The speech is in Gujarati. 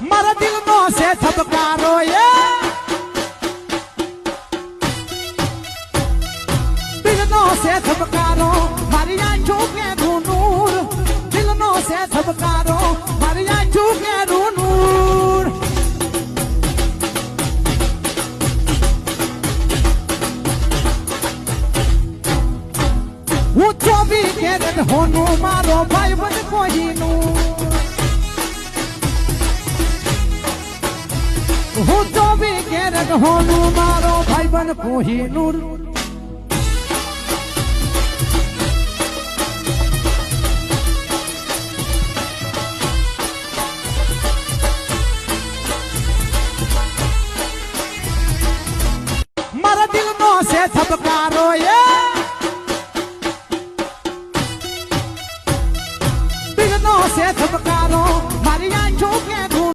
મારા દિલનો છે ધબકારો એ. દિલનો છે ધબકારો, મારી આંખો કે નૂર. દિલનો છે ધબકારો, મારી આંખો કે નૂર. હું ચોવી કેરેટ હોનું, મારો ભાઈ બન કોઈનું હું તો બી કેરેટ હોનું મારો ભાઈબન કોહિનૂર મારા દિલનો છે ધબકારો એ. દિલનો છે ધબકારો